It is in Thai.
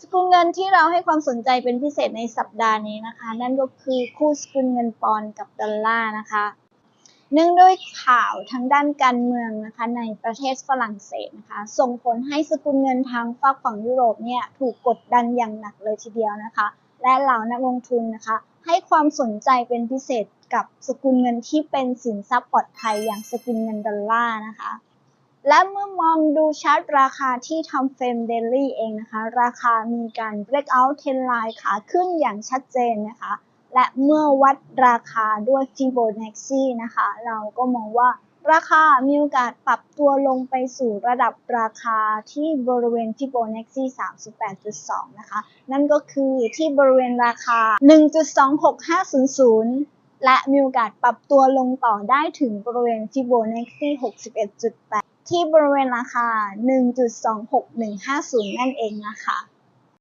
สกุลเงินที่เราให้ความสนใจเป็นพิเศษในสัปดาห์นี้นะคะ นั่นก็คือคู่สกุลเงินปอนด์กับดอลลาร์นะคะเนื่องด้วยข่าวทางด้านการเมืองนะคะในประเทศฝรั่งเศสนะคะส่งผลให้สกุลเงินทางฝากฝั่งยุโรปเนี่ยถูกกดดันอย่างหนักเลยทีเดียวนะคะ และเหล่านักลงทุนนะคะ ให้ความสนใจเป็นพิเศษกับสกุลเงินที่เป็นสินทรัพย์ปลอดภัยอย่างสกุลเงินดอลลาร์นะคะ และเมื่อมองดูชาร์ตราคาที่ทำเฟรมเดลี่เองนะคะ ราคามีการ break out 10 line ขาขึ้นอย่างชัดเจนนะคะ และเมื่อวัดราคาด้วย Fibonacci นะคะ เราก็มองว่าราคามีโอกาสปรับตัวลงไปสู่ระดับราคาที่บริเวณ Fibonacci 38.2 นะคะ นั่นก็คือที่บริเวณราคา 1.26500 และมีโอกาสปรับตัวลงต่อได้ถึงบริเวณ Fibonacci 61.8 ที่บริเวณราคา 1.26150 นั่นเองนะคะ